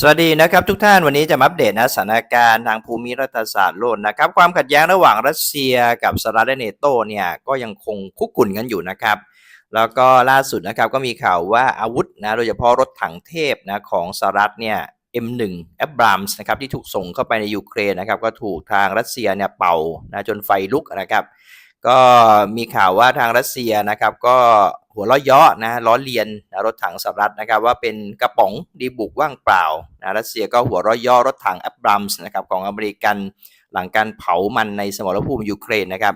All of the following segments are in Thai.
สวัสดีนะครับทุกท่านวันนี้จะมาอัปเดตนะสถานการณ์ทางภูมิรัฐศาสตร์โลกนะครับความขัดแย้งระหว่างรัสเซียกับสหรัฐและเนโตเนี่ยก็ยังคงคุกกุ่นกันอยู่นะครับ แล้วก็ล่าสุดนะครับก็มีข่าวว่าอาวุธนะโดยเฉพาะรถถังเทพนะของสหรัฐเนี่ย M1 Abrams นะครับที่ถูกส่งเข้าไปในยูเครนนะครับก็ถูกทางรัสเซียเนี่ยเป่านะจนไฟลุกนะครับ ก็มีข่าวว่าทางรัสเซียนะครับ ก็หัวเราะเยาะนะล้อเลียนรถถังสหรัฐนะครับ ว่าเป็นกระป๋องดีบุกว่างเปล่านะรัสเซียก็หัวเราะเยาะรถถังอับรัมส์นะครับของอเมริกันหลังการเผามันในสมรภูมิยูเครนนะครับ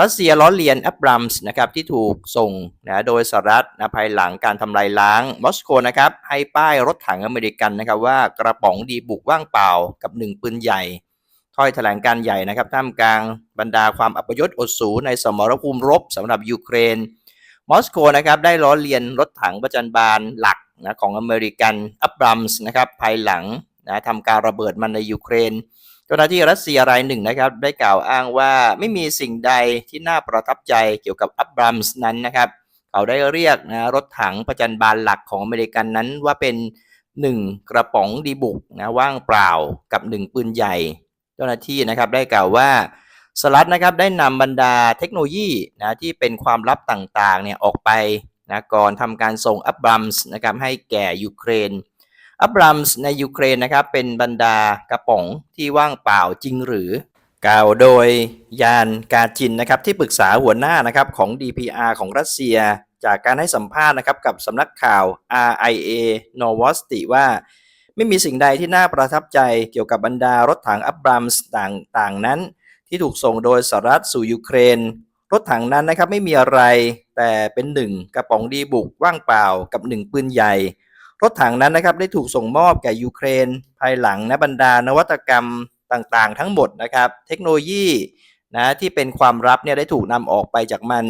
รัสเซียล้อเลียนอับรัมส์นะครับที่ถูกส่งนะโดยสหรัฐนะภายหลังการทำลายล้างมอสโกนะครับให้ป้ายรถถังอเมริกันนะครับว่ากระป๋องดีบุกว่างเปล่ากับหนึ่งปืนใหญ่ ถ้อยแถลงการใหญ่นะครับท่ามกลางบรรดาความอัปยศอดสูในสมรภูมิรบสำหรับยูเครน มอสโกนะครับได้ล้อเลียนรถถังประจันบานหลักนะของอเมริกันอับรัมส์นะครับภายหลังนะทำการระเบิดมันในยูเครนเจ้าหน้าที่รัสเซียรายหนึ่งนะครับได้กล่าวอ้างว่าไม่มีสิ่งใดที่น่าประทับใจเกี่ยวกับอับรัมส์นั้นนะครับเขาได้เรียกนะรถถังประจันบานหลักของอเมริกันนั้นว่าเป็นหนึ่งกระป๋องดีบุกนะว่างเปล่ากับหนึ่งปืนใหญ่ จ้าหน้าที่นะครับได้กล่าวว่าสหรัฐนะครับได้นำบรรดาเทคโนโลยีนะที่เป็นความลับต่างๆเนี่ยออกไปนะก่อนทำการส่งอับรัมส์นะครับให้แก่ยูเครน อับรัมส์ในยูเครนนะครับเป็นบรรดากระป๋องที่ว่างเปล่าจริงหรือ กล่าวโดยยานกาจินนะครับที่ปรึกษาหัวหน้านะครับของ DPR ของรัสเซีย จากการให้สัมภาษณ์นะครับกับสำนักข่าว RIA Novosti ว่า ไม่มีสิ่งใดที่น่าประทับใจเกี่ยวกับบรรดารถถังอับรัมส์ต่างๆ นั้น ที่ถูกส่งโดยสหรัฐสู่ยูเครน รถถังนั้นนะครับไม่มีอะไรแต่เป็นหนึ่งกระป๋องดีบุกว่างเปล่ากับหนึ่งปืนใหญ่ รถถังนั้นนะครับได้ถูกส่งมอบแก่ยูเครน ภายหลังนะบรรดานวัตกรรมต่างๆ ทั้งหมดนะครับ เทคโนโลยีนะที่เป็นความลับเนี่ยได้ถูกนำออกไปจากมัน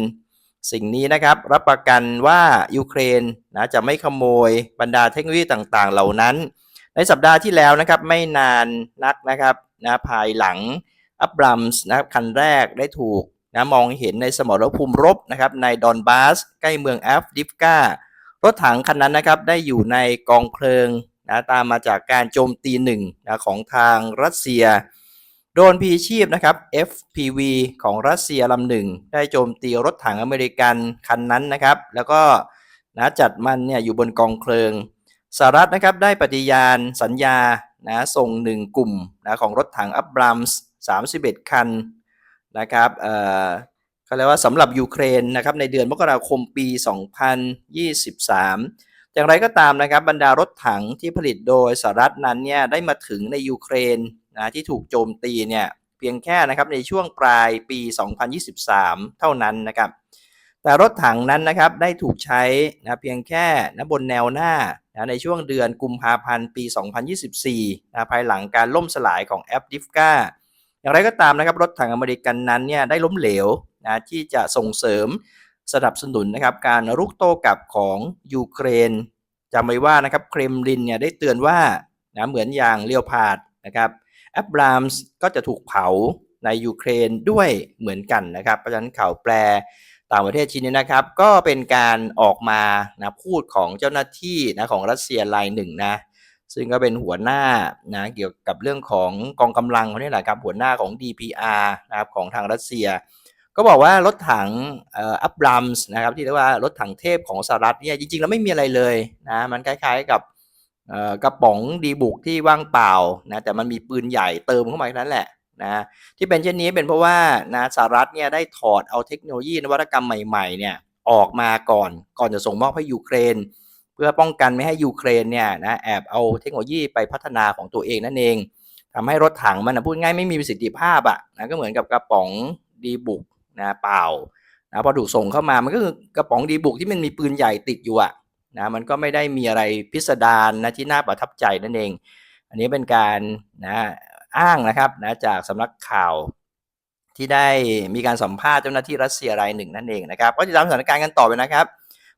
สิ่งนี้นะครับรับประกันว่ายูเครนนะจะไม่ขโมยบรรดาเทคโนโลยีต่างๆ เหล่านั้น ในสัปดาห์ที่แล้วนะครับไม่นานนักนะครับนะภายหลังอับรัมส์นะครับคันแรกได้ถูกนะมองเห็นในสมรภูมิรบนะครับในดอนบาส ใกล้เมืองแอฟดิฟการถถังคันนั้นนะครับได้อยู่ในกองเพลิงนะตามมาจากการโจมตีหนึ่งนะของทางรัสเซีย โดนพีชีพนะครับ FPV ของรัสเซียลำหนึ่ง ได้โจมตีรถถังอเมริกันคันนั้นนะครับ แล้วก็นะจัดมันเนี่ยอยู่บนกองเพลิง สหรัฐนะครับได้ปฏิญาณสัญญานะส่งหนึ่งกลุ่มนะของรถถังอับรัมส์31 คันนะครับเอ่อเขาเรียกว่าสำหรับยูเครนนะครับในเดือนมกราคมปี 2023 อย่างไรก็ตามนะครับบรรดารถถังที่ผลิตโดยสหรัฐนั้นเนี่ยได้มาถึงในยูเครนนะที่ถูกโจมตีเนี่ยเพียงแค่นะครับในช่วงปลายปี 2023 เท่านั้นนะครับ แต่รถถังนั้นนะครับได้ถูกใช้นะเพียงแค่นะบนแนวหน้านะในช่วงเดือนกุมภาพันธ์ปี 2024นะภายหลังการล่มสลายของแอปดิฟกาอย่างไรก็ตามนะครับรถถังอเมริกันนั้นเนี่ยได้ล้มเหลวนะที่จะส่งเสริมสนับสนุนนะครับการรุกโต้กลับของยูเครนจำไว้ว่านะครับเครมลินเนี่ยได้เตือนว่านะเหมือนอย่างเลียวพาดนะครับแอปรามส์ก็จะถูกเผาในยูเครนด้วยเหมือนกันนะครับเพราะฉะนั้นข่าวแปล ต่างประเทศชิ้นนี้นะครับก็เป็นการออกมานะพูดของเจ้าหน้าที่นะของรัสเซียรายหนึ่งนะซึ่งก็เป็นหัวหน้านะเกี่ยวกับเรื่องของกองกำลังคนนี้แหละครับหัวหน้าของ DPR นะครับของทางรัสเซีย ก็บอกว่ารถถังอับรัมส์นะครับที่เรียกว่ารถถังเทพของสหรัฐเนี่ยจริงๆ แล้วไม่มีอะไรเลยนะมันคล้ายๆกับกระป๋องดีบุกที่ว่างเปล่านะแต่มันมีปืนใหญ่เติมเข้ามาแค่นั้นแหละ นะที่เป็นเช่นนี้เป็นเพราะว่านะสหรัฐเนี่ยได้ถอดเอาเทคโนโลยีนวัตกรรมใหม่ๆเนี่ยออกมาก่อนก่อนจะส่งมอบให้ยูเครน เพื่อป้องกันไม่ให้ยูเครนเนี่ยนะแอบเอาเทคโนโลยีไปพัฒนาของตัวเองนั่นเองทำให้รถถังมันนะพูดง่ายไม่มีประสิทธิภาพอะนะก็เหมือนกับกระป๋องดีบุกนะเปล่านะพอถูกส่งเข้ามามันก็คือกระป๋องดีบุกที่มันมีปืนใหญ่ติดอยู่อะนะมันก็ไม่ได้มีอะไรพิสดารนะที่น่าประทับใจนั่นเอง อันนี้เป็นการนะ อ้างนะครับนะจากสำนักข่าวที่ได้มีการสัมภาษณ์เจ้าหน้าที่รัสเซียรายหนึ่งนั่นเองนะครับก็จะตามสถานการณ์กันต่อไปนะครับ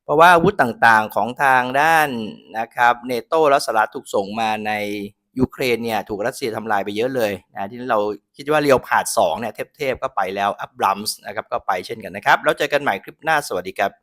เพราะว่าอาวุธต่างๆของทางด้านนะครับเนโตและสหรัฐถูกส่งมาในยูเครนเนี่ยถูกรัสเซียทำลายไปเยอะเลยนะที่เราคิดว่าเรียวผาด2เนี่ยเทพๆก็ไปแล้วอับรัมส์นะครับก็ไปเช่นกันนะครับ แล้วเจอกันใหม่คลิปหน้าสวัสดีครับ